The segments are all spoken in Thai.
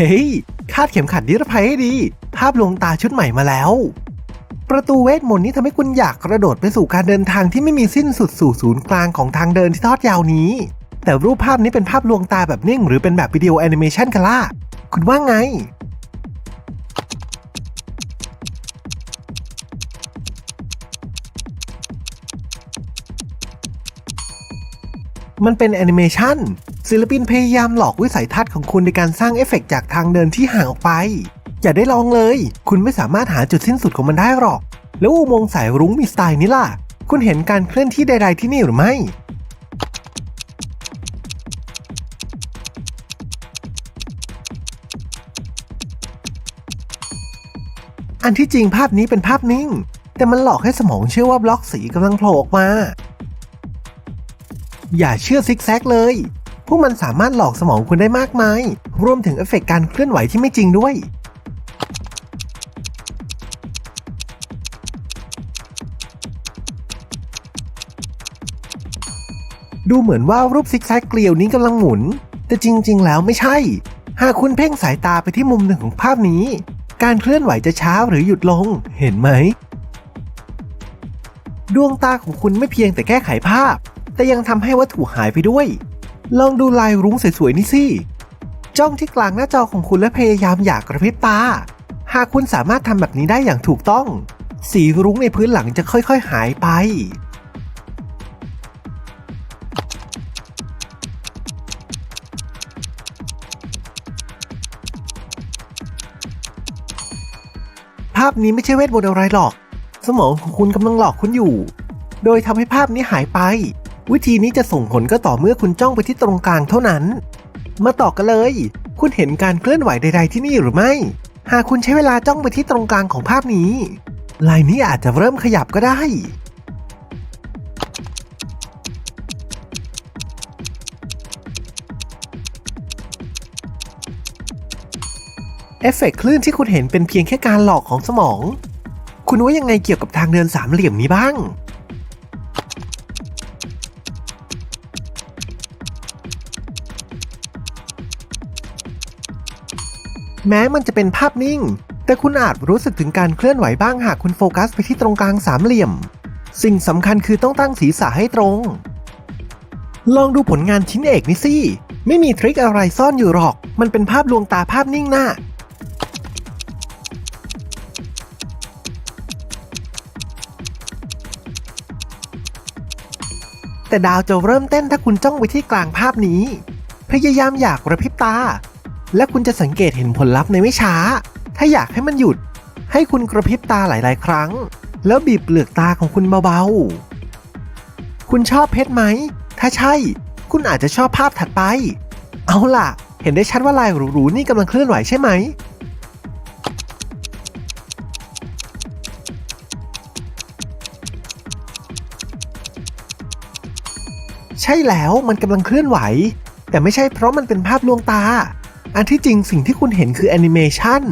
ฮ้ย คาดเข็มขัดนิรภัยให้ดี ภาพลวงตาชุดใหม่มาแล้ว ประตูเวทมนต์นี้ทำให้คุณอยากกระโดดไปสู่การเดินทางที่ไม่มีสิ้นสุดสู่ศูนย์กลางของทางเดินที่ทอดยาวนี้ แต่รูปภาพนี้เป็นภาพลวงตาแบบนิ่ง หรือเป็นแบบวิดีโอแอนิเมชันกันล่ะ คุณว่าไง มันเป็นแอนิเมชันศิลปินพยายามหลอกวิสัยทัศน์ของคุณในการสร้างเอฟเฟกต์จากทางเดินที่ห่างออกไป อย่าได้ลองเลย คุณไม่สามารถหาจุดสิ้นสุดของมันได้หรอก แล้วอุโมงค์สายรุ้งมีสไตล์นี้ล่ะ คุณเห็นการเคลื่อนที่ใด ๆ ที่นี่หรือไม่อันที่จริงภาพนี้เป็นภาพนิ่ง แต่มันหลอกให้สมองเชื่อว่าบล็อกสีกำลังโผล่ออกมา อย่าเชื่อซิกแซกเลย พวกมันสามารถหลอกสมองคุณได้มากมาย รวมถึงเอฟเฟกต์การเคลื่อนไหวที่ไม่จริงด้วย ดูเหมือนว่ารูปซิกแซกเกลียวนี้กำลังหมุน แต่จริง ๆ แล้วไม่ใช่ หากคุณเพ่งสายตาไปที่มุมหนึ่งของภาพนี้ การเคลื่อนไหวจะช้าหรือหยุดลง เห็นไหม ดวงตาของคุณไม่เพียงแต่แก้ไขภาพ แต่ยังทำให้วัตถุหายไปด้วย ลองดูลายรุ้งสวยๆนี่สิ จ้องที่กลางหน้าจอของคุณและพยายามอยากกระพริบตา หากคุณสามารถทำแบบนี้ได้อย่างถูกต้อง สีรุ้งในพื้นหลังจะค่อยๆหายไป ภาพนี้ไม่ใช่เวทมนต์อะไรหรอก สมองของคุณกำลังหลอกคุณอยู่ โดยทำให้ภาพนี้หายไป วิธีนี้จะส่งผลก็ต่อเมื่อคุณจ้องไปที่ตรงกลางเท่านั้น มาต่อกันเลย คุณเห็นการเคลื่อนไหวใด ๆ ที่นี่หรือไม่ หากคุณใช้เวลาจ้องไปที่ตรงกลางของภาพนี้ ลายนี้อาจจะเริ่มขยับก็ได้ เอฟเฟกต์คลื่นที่คุณเห็นเป็นเพียงแค่การหลอกของสมอง คุณว่ายังไงเกี่ยวกับทางเดินสามเหลี่ยมนี้บ้าง แม้มันจะเป็นภาพนิ่ง แต่คุณอาจรู้สึกถึงการเคลื่อนไหวบ้างหากคุณโฟกัสไปที่ตรงกลางสามเหลี่ยม สิ่งสำคัญคือต้องตั้งศีรษะให้ตรง ลองดูผลงานชิ้นเอกนี่สิ ไม่มีทริคอะไรซ่อนอยู่หรอก มันเป็นภาพลวงตาภาพนิ่งหน้าแต่ดาวจะเริ่มเต้นถ้าคุณจ้องไปที่กลางภาพนี้ พยายามอยากกระพริบตา และคุณจะสังเกตเห็นผลลัพธ์ในไม่ช้า ถ้าอยากให้มันหยุด ให้คุณกระพริบตาหลาย ๆ ครั้ง แล้วบีบเปลือกตาของคุณเบา ๆ คุณชอบเพชรไหม ถ้าใช่ คุณอาจจะชอบภาพถัดไป เอาล่ะ เห็นได้ชัดว่าลายหรู ๆ นี่กำลังเคลื่อนไหวใช่ไหม ใช่แล้วมันกำลังเคลื่อนไหว แต่ไม่ใช่เพราะมันเป็นภาพลวงตา อันที่จริงสิ่งที่คุณเห็นคือแอนิเมชัน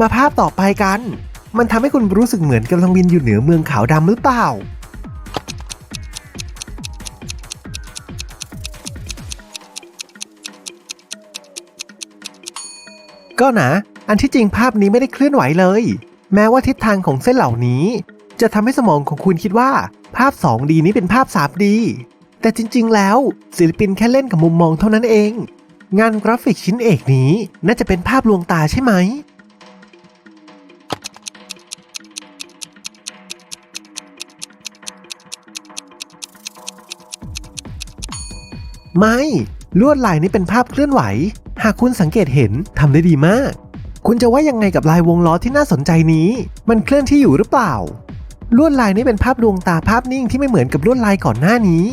มาภาพต่อไปกัน มันทำให้คุณรู้สึกเหมือนกำลังบินอยู่เหนือเมืองขาวดำหรือเปล่า ก็นะ อันที่จริงภาพนี้ไม่ได้เคลื่อนไหวเลย แม้ว่าทิศทางของเส้นเหล่านี้ จะทำให้สมองของคุณคิดว่าภาพ 2D นี้เป็นภาพ 3D แต่จริง ๆ แล้วศิลปินแค่เล่นกับมุมมองเท่านั้นเอง งานกราฟิกชิ้นเอกนี้น่าจะเป็นภาพลวงตาใช่ไหม ไม่ ลวดลายนี้เป็นภาพเคลื่อนไหว หากคุณสังเกตเห็นทำได้ดีมาก คุณจะว่ายังไงกับลายวงล้อที่น่าสนใจนี้ มันเคลื่อนที่อยู่หรือเปล่า ลวดลายนี้เป็นภาพดวงตาภาพนิ่งที่ไม่เหมือนกับลวดลายก่อนหน้านี้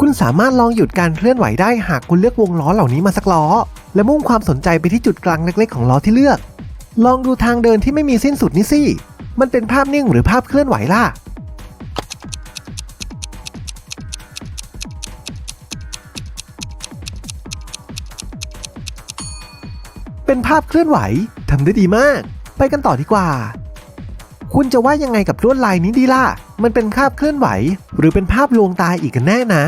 คุณสามารถลองหยุดการเคลื่อนไหวได้หากคุณเลือกวงล้อเหล่านี้มาสักล้อ และมุ่งความสนใจไปที่จุดกลางเล็กๆ ของล้อที่เลือก ลองดูทางเดินที่ไม่มีสิ้นสุดนี่สิ มันเป็นภาพนิ่งหรือภาพเคลื่อนไหวล่ะ เป็นภาพเคลื่อนไหวทำได้ดีมาก ไปกันต่อดีกว่า คุณจะว่ายังไงกับลวดลายนี้ดีล่ะ มันเป็นภาพเคลื่อนไหว หรือเป็นภาพลวงตาอีกกันแน่นะ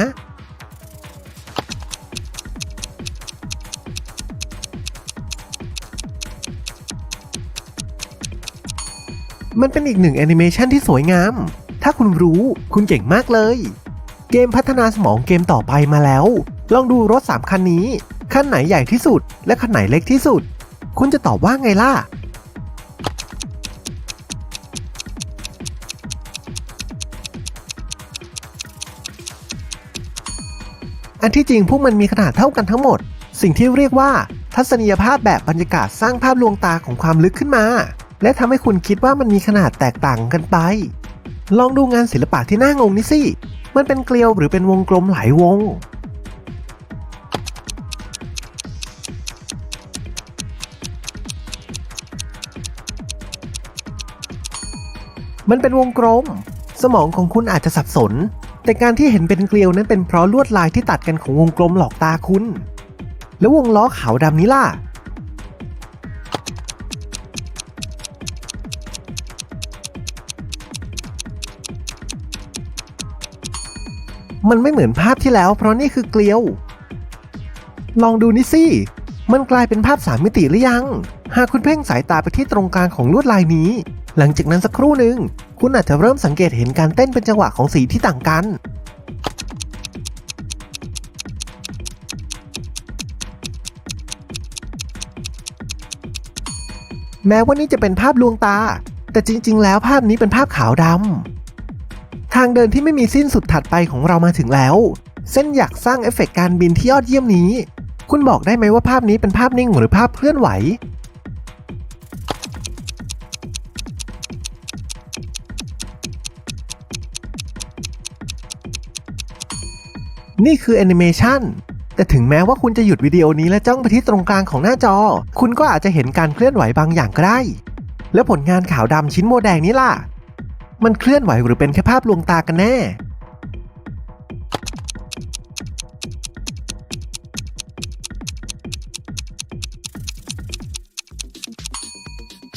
มันเป็นอีกหนึ่งแอนิเมชันที่สวยงาม ถ้าคุณรู้คุณเก่งมากเลย เกมพัฒนาสมองเกมต่อไปมาแล้ว ลองดูรถ 3 คันนี้ คันไหนใหญ่ที่สุด และคันไหนเล็กที่สุด คุณจะตอบว่าไงล่ะ อันที่จริงพวกมันมีขนาดเท่ากันทั้งหมด สิ่งที่เรียกว่า ทัศนียภาพแบบบรรยากาศสร้างภาพลวงตาของความลึกขึ้นมา และทำให้คุณคิดว่ามันมีขนาดแตกต่างกันไป ลองดูงานศิลปะที่น่างงนี่สิ มันเป็นเกลียวหรือเป็นวงกลมหลายวงมันเป็นวงกลม สมองของคุณอาจจะสับสน แต่การที่เห็นเป็นเกลียวนั้นเป็นเพราะลวดลายที่ตัดกันของวงกลมหลอกตาคุณ แล้ววงล้อขาวดำนี้ล่ะ มันไม่เหมือนภาพที่แล้วเพราะนี่คือเกลียว ลองดูนี่สิ มันกลายเป็นภาพสามมิติหรือยัง หากคุณเพ่งสายตาไปที่ตรงกลางของลวดลายนี้ หลังจากนั้นสักครู่หนึ่ง คุณอาจจะเริ่มสังเกตเห็นการเต้นเป็นจังหวะของสีที่ต่างกัน แม้ว่านี่จะเป็นภาพลวงตา แต่จริง ๆ แล้วภาพนี้เป็นภาพขาวดำ ทางเดินที่ไม่มีสิ้นสุดถัดไปของเรามาถึงแล้ว เส้นอยากสร้างเอฟเฟกต์การบินที่ยอดเยี่ยมนี้ คุณบอกได้ไหมว่าภาพนี้เป็นภาพนิ่งหรือภาพเคลื่อนไหว นี่คือแอนิเมชันแต่ถึงแม้ว่าคุณจะหยุดวิดีโอนี้และจ้องไปที่ตรงกลางของหน้าจอ คุณก็อาจจะเห็นการเคลื่อนไหวบางอย่างก็ได้ แล้วผลงานขาวดำชิ้นโมแดงนี้ล่ะ มันเคลื่อนไหวหรือเป็นแค่ภาพลวงตากันแน่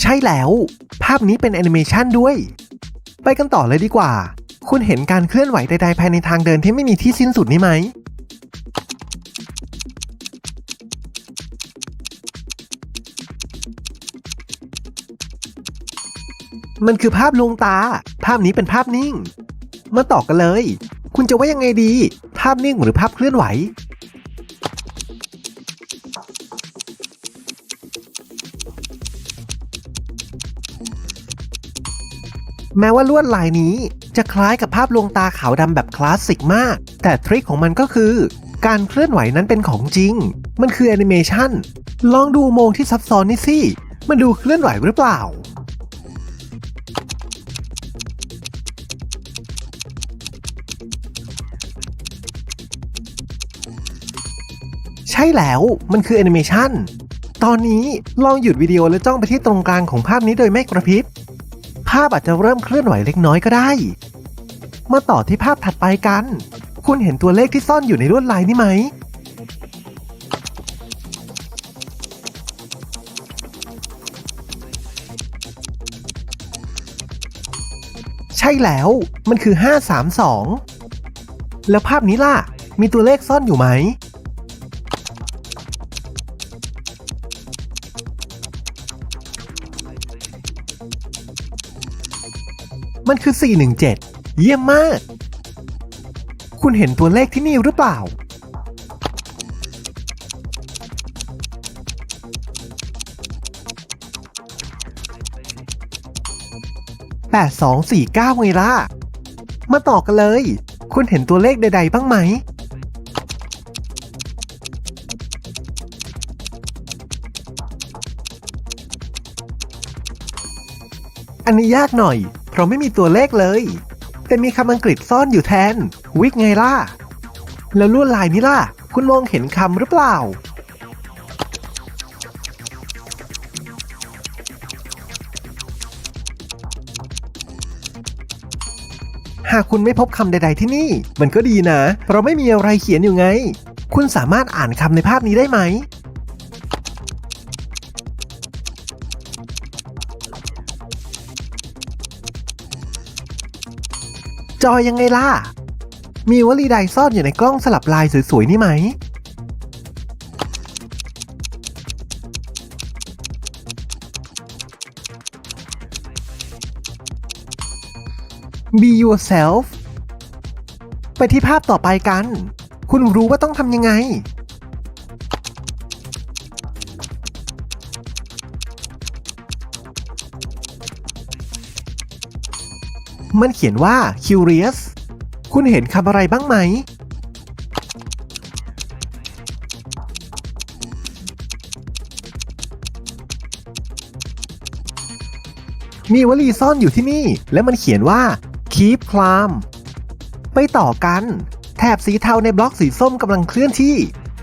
ใช่แล้ว ภาพนี้เป็นแอนิเมชันด้วย ไปกันต่อเลยดีกว่า คุณเห็นการเคลื่อนไหวใดๆภายในทางเดินที่ไม่มีที่สิ้นสุดนี้ไหม มันคือภาพลวงตา ภาพนี้เป็นภาพนิ่ง มาต่อกันเลย คุณจะว่ายังไงดี ภาพนิ่งหรือภาพเคลื่อนไหวแม้ว่าลวดลายนี้ จะคล้ายกับภาพลวงตาขาวดำแบบคลาสสิกมาก แต่ทริคของมันก็คือ การเคลื่อนไหวนั้นเป็นของจริง มันคือแอนิเมชันลองดูโมงที่ซับซ้อนนี่สิ มันดูเคลื่อนไหวหรือเปล่า ใช่แล้วมันคือแอนิเมชันตอนนี้ลองหยุดวิดีโอแล้วจ้องไปที่ตรงกลางของภาพนี้โดยไม่กระพริบ ภาพอาจจะเริ่มเคลื่อนไหวเล็กน้อยก็ได้ มาต่อที่ภาพถัดไปกัน คุณเห็นตัวเลขที่ซ่อนอยู่ในลวดลายนี่ไหม ใช่แล้ว มันคือ 532 แล้วภาพนี้ล่ะ มีตัวเลขซ่อนอยู่ไหม มันคือ 417 เยี่ยมมาก คุณเห็นตัวเลขที่นี่หรือเปล่า8249ไงล่ะ มาต่อกันเลย คุณเห็นตัวเลขใด ๆ บ้างไหมอันนี้ยากหน่อย เพราะไม่มีตัวเลขเลย แต่มีคำอังกฤษซ่อนอยู่แทน วิกไงล่ะ แล้วลวดลายนี้ล่ะ คุณมองเห็นคำหรือเปล่า หากคุณไม่พบคำใด ๆที่นี่ มันก็ดีนะ เพราะไม่มีอะไรเขียนอยู่ไง คุณสามารถอ่านคำในภาพนี้ได้ไหม จอยยังไงล่ะ มีวลีใดซ่อนอยู่ในกล้องสลับลายสวยๆนี่ไหม Be yourself ไปที่ภาพต่อไปกัน คุณรู้ว่าต้องทำยังไง มันเขียนว่า curious คุณเห็นคำอะไรบ้างไหม มีวลีซ่อนอยู่ที่นี่ และมันเขียนว่า keep calm ไปต่อกัน แถบสีเทาในบล็อกสีส้มกำลังเคลื่อนที่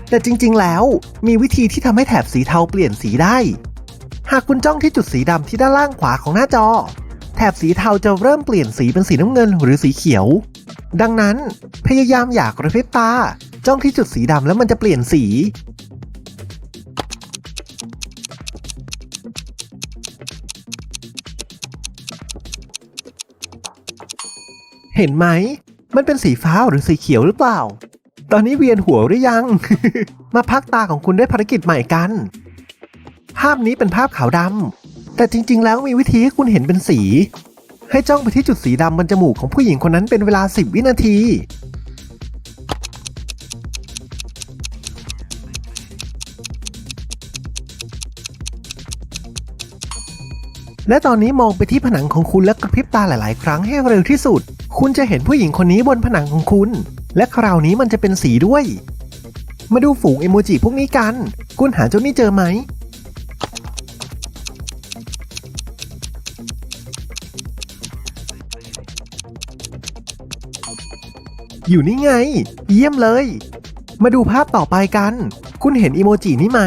แต่จริงๆ แล้วมีวิธีที่ทำให้แถบสีเทาเปลี่ยนสีได้ หากคุณจ้องที่จุดสีดำที่ด้านล่างขวาของหน้าจอ แถบสีเทาจะเริ่มเปลี่ยนสีเป็นสีน้ำเงินหรือสีเขียว ดังนั้นพยายามอยากกระพริบตา จ้องที่จุดสีดำแล้วมันจะเปลี่ยนสี เห็นไหม มันเป็นสีฟ้าหรือสีเขียวหรือเปล่า ตอนนี้เวียนหัวหรือยัง มาพักตาของคุณด้วยภารกิจใหม่กัน ภาพนี้เป็นภาพขาวดำ แต่จริง ๆ แล้วมีวิธีให้คุณเห็นเป็นสี ให้จ้องไปที่จุดสีดำบนจมูกของผู้หญิงคนนั้นเป็นเวลา 10 วินาที และตอนนี้มองไปที่ผนังของคุณและกระพริบตาหลาย ๆ ครั้งให้เร็วที่สุด คุณจะเห็นผู้หญิงคนนี้บนผนังของคุณ และคราวนี้มันจะเป็นสีด้วย มาดูฝูงเอโมจิพวกนี้กัน คุณหาเจ้านี่เจอไหม อยู่นี่ไง เยี่ยมเลย มาดูภาพต่อไปกัน คุณเห็นอีโมจินี้ไหม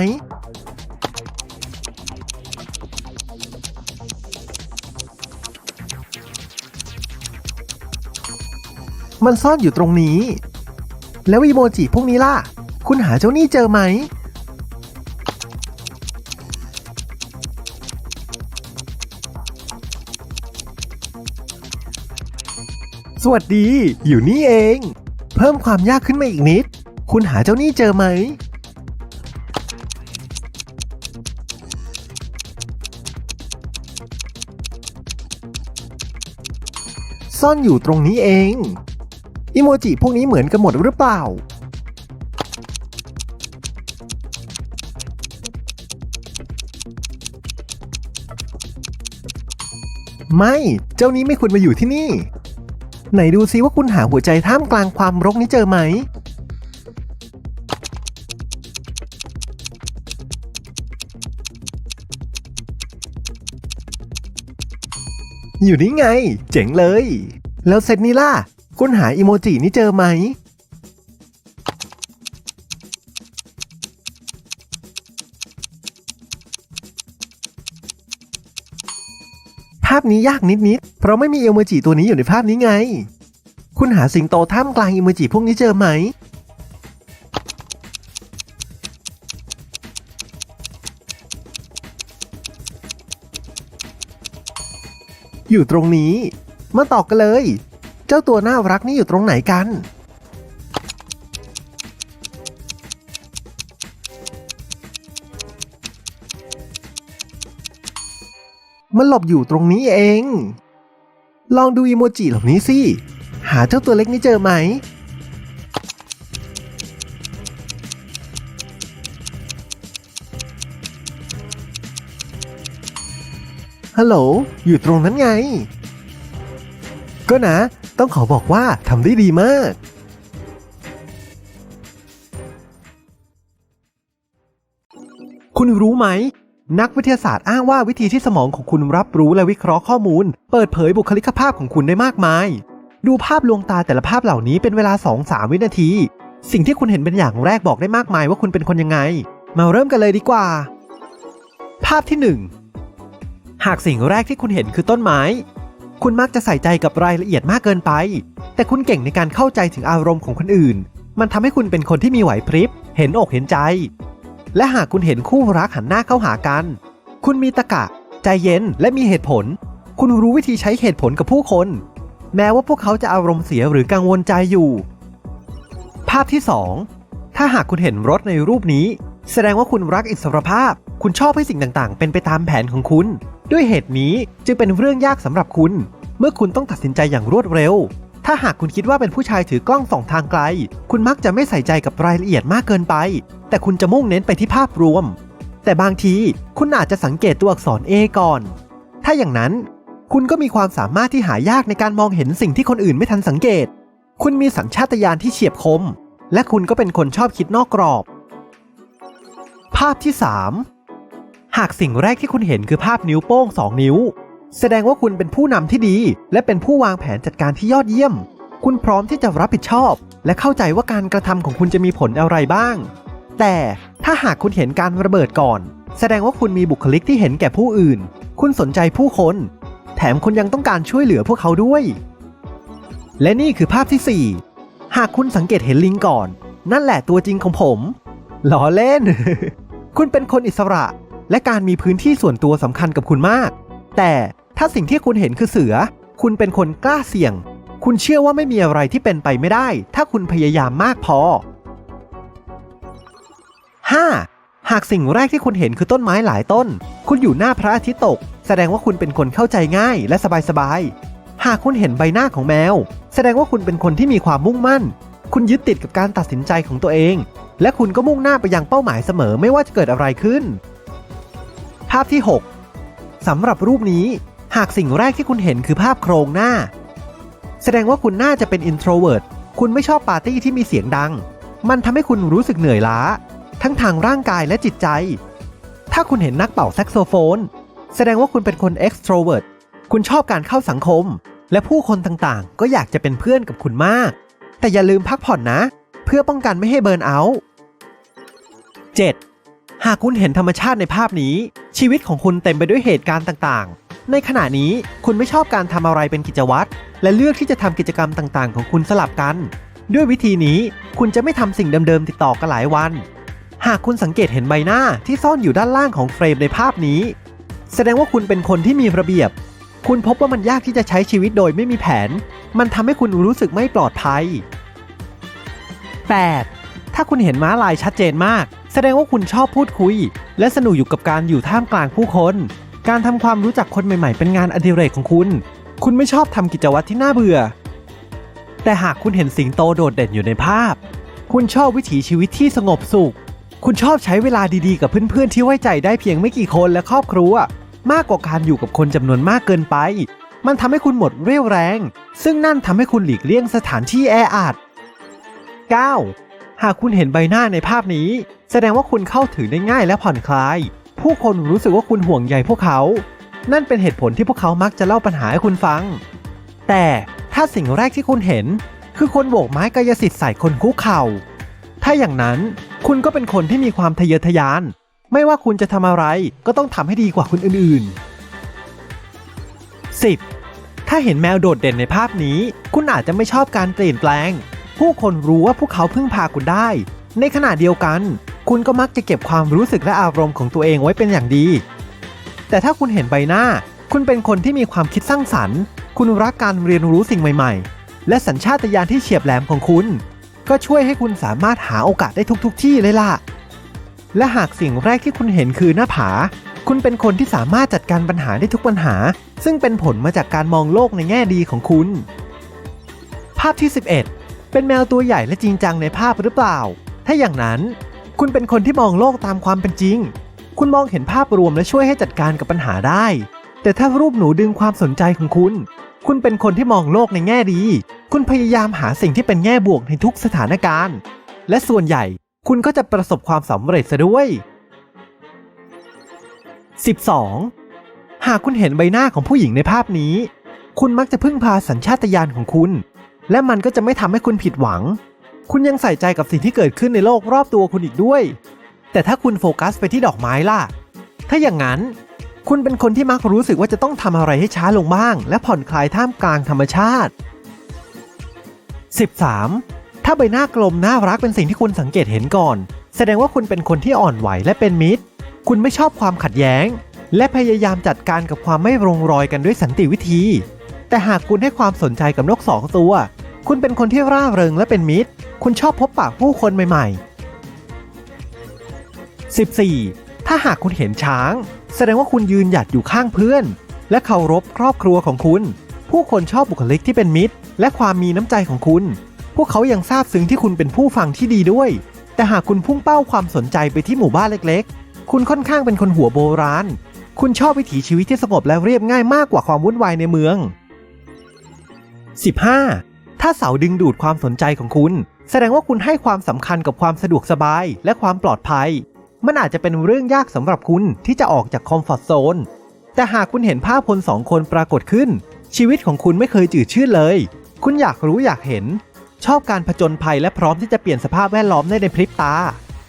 มันซ่อนอยู่ตรงนี้ แล้วอีโมจิพวกนี้ล่ะ คุณหาเจ้านี่เจอไหมสวัสดี อยู่นี่เอง พิ่มความยากขึ้นมาอีกนิด คุณหาเจ้านี่เจอไหม ซ่อนอยู่ตรงนี้เอง อิโมจิพวกนี้เหมือนกันหมดหรือเปล่า ไม่ เจ้านี้ไม่ควรมาอยู่ที่นี่ ไหนดูซิว่าคุณหาหัวใจท่ามกลางความรกนี้เจอไหม อยู่นี่ไง เจ๋งเลย แล้วเซตนี้ล่ะ คุณหาอีโมจินี้เจอไหม พนี้ยากนิดๆ เพราะไม่มีอีโมจิตัวนี้อยู่ในภาพนี้ไง คุณหาสิงโตท่ามกลางอีโมจิพวกนี้เจอไหม อยู่ตรงนี้ มาตอบกันเลย เจ้าตัวน่ารักนี่อยู่ตรงไหนกัน มันหลบอยู่ตรงนี้เอง ลองดูอีโมจิเหล่านี้สิ หาเจ้าตัวเล็กนี้เจอไหม ฮัลโหล อยู่ตรงนั้นไง ก็นะ ต้องขอบอกว่าทำได้ดีมากคุณรู้ไหม นักวิทยาศาสตร์อ้างว่าวิธีที่สมองของคุณรับรู้และวิเคราะห์ข้อมูล เปิดเผยบุคลิกภาพของคุณได้มากมาย ดูภาพลวงตาแต่ละภาพเหล่านี้เป็นเวลา 2-3 วินาที สิ่งที่คุณเห็นเป็นอย่างแรกบอกได้มากมายว่าคุณเป็นคนยังไง มาเริ่มกันเลยดีกว่า ภาพที่ 1 หากสิ่งแรกที่คุณเห็นคือต้นไม้ คุณมักจะใส่ใจกับรายละเอียดมากเกินไป แต่คุณเก่งในการเข้าใจถึงอารมณ์ของคนอื่น มันทำให้คุณเป็นคนที่มีไหวพริบ เห็นอกเห็นใจ และหากคุณเห็นคู่รักหันหน้าเข้าหากัน คุณมีตะกะ ใจเย็นและมีเหตุผล คุณรู้วิธีใช้เหตุผลกับผู้คน แม้ว่าพวกเขาจะอารมณ์เสียหรือกังวลใจอยู่ ภาพที่ 2 ถ้าหากคุณเห็นรถในรูปนี้ แสดงว่าคุณรักอิสรภาพ คุณชอบให้สิ่งต่างๆ เป็นไปตามแผนของคุณ ด้วยเหตุนี้จึงเป็นเรื่องยากสำหรับคุณ เมื่อคุณต้องตัดสินใจอย่างรวดเร็ว ถ้าหากคุณคิดว่าเป็นผู้ชายถือกล้องส่องทางไกล คุณมักจะไม่ใส่ใจกับรายละเอียดมากเกินไป แต่คุณจะมุ่งเน้นไปที่ภาพรวม แต่บางทีคุณอาจจะสังเกตตัวอักษร A ก่อน ถ้าอย่างนั้นคุณก็มีความสามารถที่หายากในการมองเห็นสิ่งที่คนอื่นไม่ทันสังเกต คุณมีสัญชาตญาณที่เฉียบคม และคุณก็เป็นคนชอบคิดนอกกรอบ ภาพที่ 3 หากสิ่งแรกที่คุณเห็นคือภาพนิ้วโป้ง 2 นิ้ว แสดงว่าคุณเป็นผู้นำที่ดี และเป็นผู้วางแผนจัดการที่ยอดเยี่ยม คุณพร้อมที่จะรับผิดชอบ และเข้าใจว่าการกระทำของคุณจะมีผลอะไรบ้าง แต่ถ้าหากคุณเห็นการระเบิดก่อน แสดงว่าคุณมีบุคลิกที่เห็นแก่ผู้อื่น คุณสนใจผู้คน แถมคุณยังต้องการช่วยเหลือพวกเขาด้วย และนี่คือภาพที่ 4 หากคุณสังเกตเห็นลิงก่อน นั่นแหละตัวจริงของผมล้อเล่น คุณเป็นคนอิสระ และการมีพื้นที่ส่วนตัวสำคัญกับคุณมาก แต่ ถ้าสิ่งที่คุณเห็นคือเสือ คุณเป็นคนกล้าเสี่ยง คุณเชื่อว่าไม่มีอะไรที่เป็นไปไม่ได้ ถ้าคุณพยายามมากพอ 5. หากสิ่งแรกที่คุณเห็นคือต้นไม้หลายต้น คุณอยู่หน้าพระอาทิตย์ตก แสดงว่าคุณเป็นคนเข้าใจง่ายและสบายๆ หากคุณเห็นใบหน้าของแมว แสดงว่าคุณเป็นคนที่มีความมุ่งมั่น คุณยึดติดกับการตัดสินใจของตัวเอง และคุณก็มุ่งหน้าไปยังเป้าหมายเสมอไม่ว่าจะเกิดอะไรขึ้น ภาพที่ 6สำหรับรูปนี้ หากสิ่งแรกที่คุณเห็นคือภาพโครงหน้า แสดงว่าคุณน่าจะเป็น introvert คุณไม่ชอบปาร์ตี้ที่มีเสียงดัง มันทำให้คุณรู้สึกเหนื่อยล้า ทั้งทางร่างกายและจิตใจ ถ้าคุณเห็นนักเป่าแซกโซโฟน แสดงว่าคุณเป็นคน extrovert คุณชอบการเข้าสังคม และผู้คนต่างๆ ก็อยากจะเป็นเพื่อนกับคุณมาก แต่อย่าลืมพักผ่อนนะ เพื่อป้องกันไม่ให้เบิร์นเอาท์ 7. หากคุณเห็นธรรมชาติในภาพนี้ ชีวิตของคุณเต็มไปด้วยเหตุการณ์ต่างๆ ในขณะนี้คุณไม่ชอบการทำอะไรเป็นกิจวัตร และเลือกที่จะทำกิจกรรมต่างๆ ของคุณสลับกัน ด้วยวิธีนี้คุณจะไม่ทำสิ่งเดิมๆติดต่อกันหลายวัน หากคุณสังเกตเห็นใบหน้าที่ซ่อนอยู่ด้านล่างของเฟรมในภาพนี้ แสดงว่าคุณเป็นคนที่มีระเบียบ คุณพบว่ามันยากที่จะใช้ชีวิตโดยไม่มีแผน มันทำให้คุณรู้สึกไม่ปลอดภัย 8. ถ้าคุณเห็นม้าลายชัดเจนมาก แสดงว่าคุณชอบพูดคุย และสนุกอยู่กับการอยู่ท่ามกลางผู้คน การทำความรู้จักคนใหม่ๆ เป็นงานอดิเรกของคุณ คุณไม่ชอบทำกิจวัตรที่น่าเบื่อ แต่หากคุณเห็นสิงโตโดดเด่นอยู่ในภาพ คุณชอบวิถีชีวิตที่สงบสุข คุณชอบใช้เวลาดีๆ กับเพื่อนๆ ที่ไว้ใจได้เพียงไม่กี่คนและครอบครัว มากกว่าการอยู่กับคนจำนวนมากเกินไป มันทำให้คุณหมดเรี่ยวแรง ซึ่งนั่นทำให้คุณหลีกเลี่ยงสถานที่แออัด 9. หากคุณเห็นใบหน้าในภาพนี้ แสดงว่าคุณเข้าถึงได้ง่ายและผ่อนคลาย ผู้คนรู้สึกว่าคุณห่วงใยพวกเขา นั่นเป็นเหตุผลที่พวกเขามักจะเล่าปัญหาให้คุณฟัง แต่ถ้าสิ่งแรกที่คุณเห็น คือคนโบกไม้กายสิทธิ์ใส่คนคุกเข่า ถ้าอย่างนั้นคุณก็เป็นคนที่มีความทะเยอทะยาน ไม่ว่าคุณจะทำอะไรก็ต้องทำให้ดีกว่าคนอื่นๆ 10. ถ้าเห็นแมวโดดเด่นในภาพนี้ คุณอาจจะไม่ชอบการเปลี่ยนแปลง ผู้คนรู้ว่าพวกเขาพึ่งพาคุณได้ ในขณะเดียวกัน คุณก็มักจะเก็บความรู้สึกและอารมณ์ของตัวเองไว้เป็นอย่างดี แต่ถ้าคุณเห็นใบหน้า คุณเป็นคนที่มีความคิดสร้างสรรค์ คุณรักการเรียนรู้สิ่งใหม่ๆ และสัญชาตญาณที่เฉียบแหลมของคุณ ก็ช่วยให้คุณสามารถหาโอกาสได้ทุกๆทที่เลยล่ะ และหากสิ่งแรกที่คุณเห็นคือหน้าผา คุณเป็นคนที่สามารถจัดการปัญหาได้ทุกปัญหา ซึ่งเป็นผลมาจากการมองโลกในแง่ดีของคุณ ภาพที่ 11 เป็นแมวตัวใหญ่และจริงจังในภาพหรือเปล่า ถ้าอย่างนั้น คุณเป็นคนที่มองโลกตามความเป็นจริง คุณมองเห็นภาพรวมและช่วยให้จัดการกับปัญหาได้ แต่ถ้ารูปหนูดึงความสนใจของคุณ คุณเป็นคนที่มองโลกในแง่ดี คุณพยายามหาสิ่งที่เป็นแง่บวกในทุกสถานการณ์ และส่วนใหญ่คุณก็จะประสบความสำเร็จซะด้วย 12. หากคุณเห็นใบหน้าของผู้หญิงในภาพนี้ คุณมักจะพึ่งพาสัญชาตญาณของคุณ และมันก็จะไม่ทำให้คุณผิดหวัง คุณยังใส่ใจกับสิ่งที่เกิดขึ้นในโลกรอบตัวคุณอีกด้วย แต่ถ้าคุณโฟกัสไปที่ดอกไม้ล่ะ ถ้าอย่างนั้น คุณเป็นคนที่มักรู้สึกว่าจะต้องทำอะไรให้ช้าลงบ้าง และผ่อนคลายท่ามกลางธรรมชาติ 13. ถ้าใบหน้ากลมน่ารักเป็นสิ่งที่คุณสังเกตเห็นก่อน แสดงว่าคุณเป็นคนที่อ่อนไหวและเป็นมิตร คุณไม่ชอบความขัดแย้ง และพยายามจัดการกับความไม่ลงรอยกันด้วยสันติวิธี แต่หากคุณให้ความสนใจกับนกสองตัว คุณเป็นคนที่ร่าเริงและเป็นมิตร คุณชอบพบปะผู้คนใหม่ๆ 14. ถ้าหากคุณเห็นช้าง แสดงว่าคุณยืนหยัดอยู่ข้างเพื่อน และเคารพครอบครัวของคุณ ผู้คนชอบบุคลิกที่เป็นมิตร และความมีน้ำใจของคุณ พวกเขายังทราบซึ้งที่คุณเป็นผู้ฟังที่ดีด้วย แต่หากคุณพุ่งเป้าความสนใจไปที่หมู่บ้านเล็กๆ คุณค่อนข้างเป็นคนหัวโบราณ คุณชอบวิถีชีวิตที่สงบและเรียบง่ายมากกว่าความวุ่นวายในเมือง 15. ถ้าเสาดึงดูดความสนใจของคุณ แสดงว่าคุณให้ความสำคัญกับความสะดวกสบาย และความปลอดภัย มันอาจจะเป็นเรื่องยากสำหรับคุณที่จะออกจากคอมฟอร์ทโซน แต่หากคุณเห็นภาพคนสองคนปรากฏขึ้น ชีวิตของคุณไม่เคยจืดชืดเลย คุณอยากรู้อยากเห็น ชอบการผจญภัยและพร้อมที่จะเปลี่ยนสภาพแวดล้อมได้ในพริบตา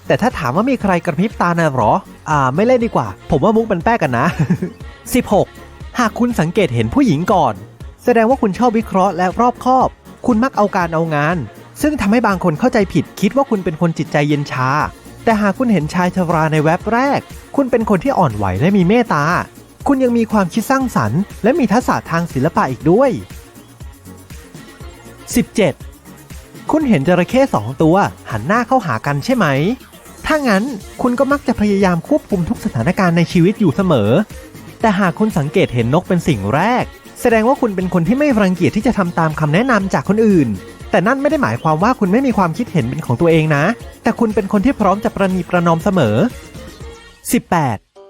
แต่ถ้าถามว่ามีใครกระพริบตาน่ะหรอ อ่า ไม่เล่นดีกว่า ผมว่ามุกเป็นแป้กันนะ 16. หากคุณสังเกตเห็นผู้หญิงก่อน แสดงว่าคุณชอบวิเคราะห์และรอบคอบ คุณมักเอาการเอางาน ซึ่งทำให้บางคนเข้าใจผิดคิดว่าคุณเป็นคนจิตใจเย็นชา แต่หากคุณเห็นชายชราในแว็บแรก คุณเป็นคนที่อ่อนไหวและมีเมตตา คุณยังมีความคิดสร้างสรรค์ และมีทักษะทางศิลปะอีกด้วย 17. คุณเห็นจระเข้สองตัวหันหน้าเข้าหากันใช่ไหม ถ้างั้นคุณก็มักจะพยายามควบคุมทุกสถานการณ์ในชีวิตอยู่เสมอ แต่หากคุณสังเกตเห็นนกเป็นสิ่งแรก แสดงว่าคุณเป็นคนที่ไม่รังเกียจที่จะทำตามคำแนะนำจากคนอื่น แต่นั่นไม่ได้หมายความว่าคุณไม่มีความคิดเห็นเป็นของตัวเองนะ แต่คุณเป็นคนที่พร้อมจะประนีประนอมเสมอ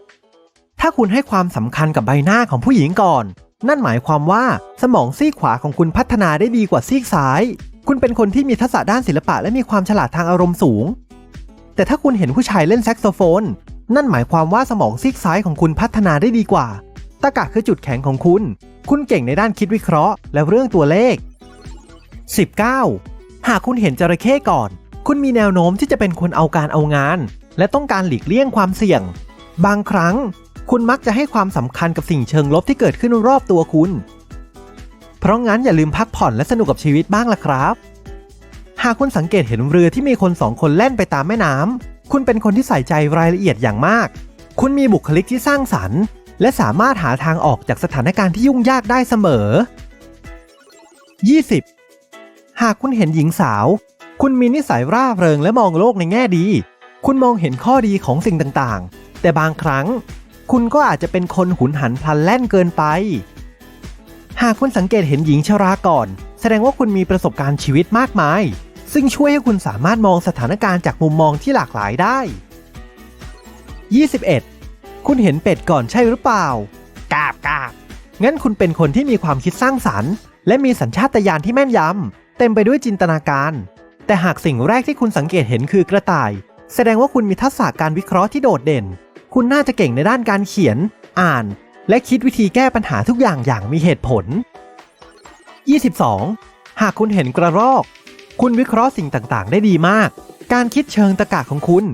18. ถ้าคุณให้ความสำคัญกับใบหน้าของผู้หญิงก่อน นั่นหมายความว่าสมองซีกขวาของคุณพัฒนาได้ดีกว่าซีกซ้าย คุณเป็นคนที่มีทักษะด้านศิลปะและมีความฉลาดทางอารมณ์สูง แต่ถ้าคุณเห็นผู้ชายเล่นแซกโซโฟน นั่นหมายความว่าสมองซีกซ้ายของคุณพัฒนาได้ดีกว่าตะกะคือจุดแข็งของคุณ คุณเก่งในด้านคิดวิเคราะห์ และเรื่องตัวเลข 19. หากคุณเห็นจระเข้ก่อน คุณมีแนวโน้มที่จะเป็นคนเอาการเอางาน และต้องการหลีกเลี่ยงความเสี่ยง บางครั้ง คุณมักจะให้ความสำคัญกับสิ่งเชิงลบที่เกิดขึ้นรอบตัวคุณ เพราะงั้นอย่าลืมพักผ่อนและสนุกกับชีวิตบ้างล่ะครับ หากคุณสังเกตเห็นเรือที่มีคนสองคนแล่นไปตามแม่น้ำคุณเป็นคนที่ใส่ใจรายละเอียดอย่างมาก คุณมีบุคลิกที่สร้างสรรค์ และสามารถหาทางออกจากสถานการณ์ที่ยุ่งยากได้เสมอ 20. หากคุณเห็นหญิงสาว คุณมีนิสัยร่าเริงและมองโลกในแง่ดี คุณมองเห็นข้อดีของสิ่งต่างๆ แต่บางครั้ง คุณก็อาจจะเป็นคนหุนหันพลันแล่นเกินไป หากคุณสังเกตเห็นหญิงชราก่อน แสดงว่าคุณมีประสบการณ์ชีวิตมากมาย ซึ่งช่วยให้คุณสามารถมองสถานการณ์จากมุมมองที่หลากหลายได้ 21. คุณเห็นเป็ดก่อนใช่หรือเปล่ากาบกาบงั้นคุณเป็นคนที่มีความคิดสร้างสรรค์ และมีสัญชาตญาณที่แม่นยำเต็มไปด้วยจินตนาการ แต่หากสิ่งแรกที่คุณสังเกตเห็นคือกระต่าย แสดงว่าคุณมีทักษะการวิเคราะห์ที่โดดเด่น คุณน่าจะเก่งในด้านการเขียน อ่าน และคิดวิธีแก้ปัญหาทุกอย่างอย่างมีเหตุผล 22. หากคุณเห็นกระรอก คุณวิเคราะห์สิ่งต่างๆ ได้ดีมาก การคิดเชิงตะกะของคุณ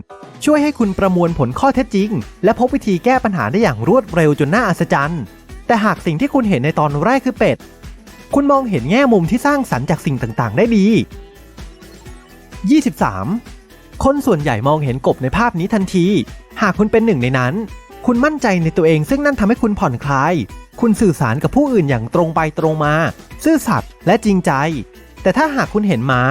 ช่วยให้คุณประมวลผลข้อเท็จจริง และพบวิธีแก้ปัญหาได้อย่างรวดเร็วจนน่าอัศจรรย์ แต่หากสิ่งที่คุณเห็นในตอนแรกคือเป็ด คุณมองเห็นแง่มุมที่สร้างสรรค์จากสิ่งต่างๆ ได้ดี 23. คนส่วนใหญ่มองเห็นกบในภาพนี้ทันที หากคุณเป็นหนึ่งในนั้น คุณมั่นใจในตัวเองซึ่งนั่นทำให้คุณผ่อนคลาย คุณสื่อสารกับผู้อื่นอย่างตรงไปตรงมา ซื่อสัตย์และจริงใจ แต่ถ้าหากคุณเห็นม้า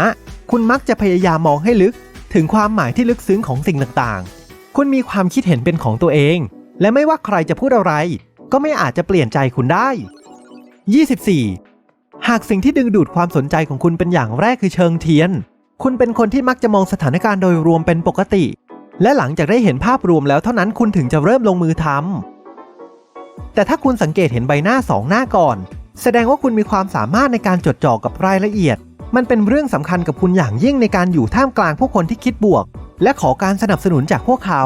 คุณมักจะพยายามมองให้ลึก ถึงความหมายที่ลึกซึ้งของสิ่งต่างๆ คุณมีความคิดเห็นเป็นของตัวเอง และไม่ว่าใครจะพูดอะไร ก็ไม่อาจจะเปลี่ยนใจคุณได้ 24. หากสิ่งที่ดึงดูดความสนใจของคุณเป็นอย่างแรกคือเชิงเทียน คุณเป็นคนที่มักจะมองสถานการณ์โดยรวมเป็นปกติ และหลังจากได้เห็นภาพรวมแล้วเท่านั้นคุณถึงจะเริ่มลงมือทำแต่ถ้าคุณสังเกตเห็นใบหน้าสองหน้าก่อน แสดงว่าคุณมีความสามารถในการจดจ่อกับรายละเอียด มันเป็นเรื่องสำคัญกับคุณอย่างยิ่งในการอยู่ท่ามกลางผู้คนที่คิดบวก และขอการสนับสนุนจากพวกเขา